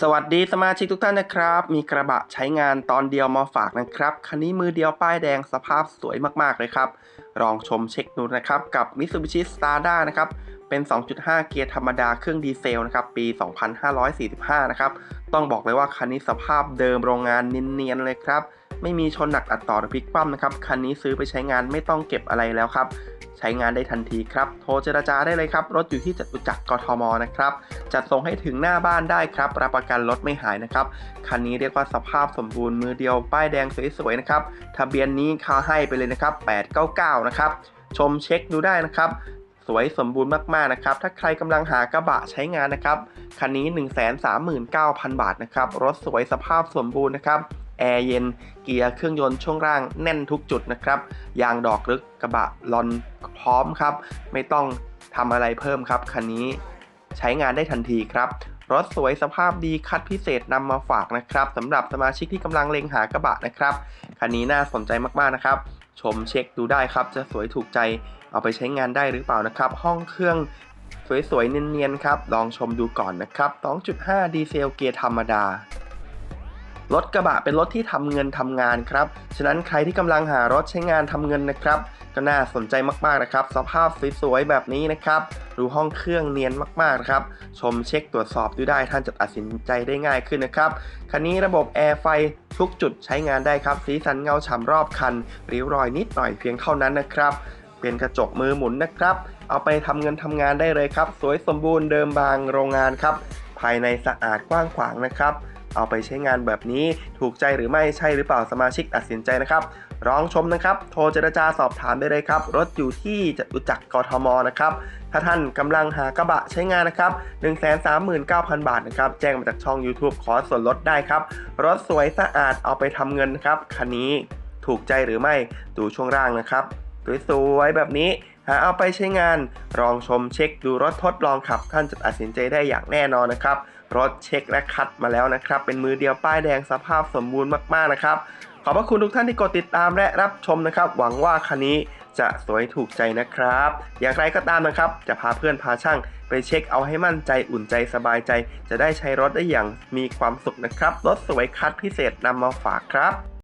สวัสดีสมาชิกทุกท่านนะครับ มีกระบะใช้งานตอนเดียวมาฝากนะครับ คันนี้มือเดียวป้ายแดงสภาพสวยมากๆเลยครับลองชมเช็คดูนะครับ กับ Mitsubishi Stada นะครับ เป็น 2.5 เกียร์ธรรมดาเครื่องดีเซลนะครับ ปี 2545 นะครับ ต้องบอกเลยว่าคันนี้สภาพเดิมโรงงานเนียนๆเลยครับ ไม่มีชนหนักอัดต่อหรือพลิกคว่ำนะครับ คันนี้ซื้อไปใช้งานไม่ต้องเก็บอะไรแล้วครับ ช้งานได้ทันทีครับ โทรเจรจาได้เลยครับ รถอยู่ที่จตุจักรกทมนะครับ จัดส่งให้ถึงหน้าบ้านได้ครับ รับประกันรถไม่หายนะครับ คันนี้เรียกว่าสภาพสมบูรณ์มือเดียว ป้ายแดงสวยๆนะครับ ทะเบียนนี้ค่าให้ไปเลยนะครับ 899 นะครับ ชมเช็คดูได้นะครับสวยสมบูรณ์มากๆนะครับ ถ้าใครกำลังหากระบะใช้งานนะครับ คันนี้ 139,000 บาทนะครับ รถสวยสภาพสมบูรณ์นะครับ แอร์เย็น เกียร์เครื่องยนต์ช่วงล่างแน่นทุกจุดนะครับ ยางดอกลึกกระบะลอนพร้อมครับ ไม่ต้องทำอะไรเพิ่มครับคันนี้ใช้งานได้ทันทีครับรถสวยสภาพดีคัดพิเศษนำมาฝากนะครับสำหรับสมาชิกที่กำลังเล็งหากระบะนะครับคันนี้น่าสนใจมากๆนะครับ ชมเช็คดูได้ครับ จะสวยถูกใจเอาไปใช้งานได้หรือเปล่านะครับ ห้องเครื่องสวยๆเนียนๆครับ ลองชมดูก่อนนะครับ 2.5 ดีเซลเกียร์ธรรมดา รถกระบะเป็นรถที่ทำเงินทำงานครับ ฉะนั้นใครที่กำลังหารถใช้งานทำเงินนะครับ ก็น่าสนใจมากๆนะครับ สภาพสวยๆแบบนี้นะครับดูห้องเครื่องเนียนมากๆนะครับ ชมเช็คตรวจสอบดูได้ท่านจะตัดสินใจได้ง่ายขึ้นนะครับ คันนี้ระบบแอร์ไฟทุกจุดใช้งานได้ครับ สีสันเงาฉ่ำรอบคัน ริ้วรอยนิดหน่อยเพียงเท่านั้นนะครับ เป็นกระจกมือหมุนนะครับ เอาไปทำเงินทำงานได้เลยครับ สวยสมบูรณ์เดิมบางโรงงานครับ ภายในสะอาดกว้างขวางนะครับ เอาไปใช้งานแบบนี้ถูกใจหรือไม่ใช่หรือเปล่าสมาชิกตัดสินใจนะครับลองชมนะครับ โทรเจรจาสอบถามได้เลยครับ รถอยู่ที่จตุจักรกทมนะครับ ถ้าท่านกำลังหากระบะใช้งานนะครับ 139,000 บาทนะครับ แจ้งมาจากช่อง YouTube ขอส่วนลดได้ครับ รถสวยสะอาดเอาไปทำเงินนะครับ คันนี้ถูกใจหรือไม่ดูช่วงล่างนะครับสวยๆแบบนี้หาเอาไปใช้งานลองชมเช็คดูรถทดลองขับท่านจะตัดสินใจได้อย่างแน่นอนนะครับ รถเช็คและคัดมาแล้วนะครับ เป็นมือเดียวป้ายแดงสภาพสมบูรณ์มากๆนะครับ ขอบพระคุณทุกท่านที่กดติดตามและรับชมนะครับ หวังว่าคันนี้จะสวยถูกใจนะครับ อย่างไรก็ตามนะครับ จะพาเพื่อนพาช่างไปเช็คเอาให้มั่นใจอุ่นใจสบายใจ จะได้ใช้รถได้อย่างมีความสุขนะครับ รถสวยคัดพิเศษนำมาฝากครับ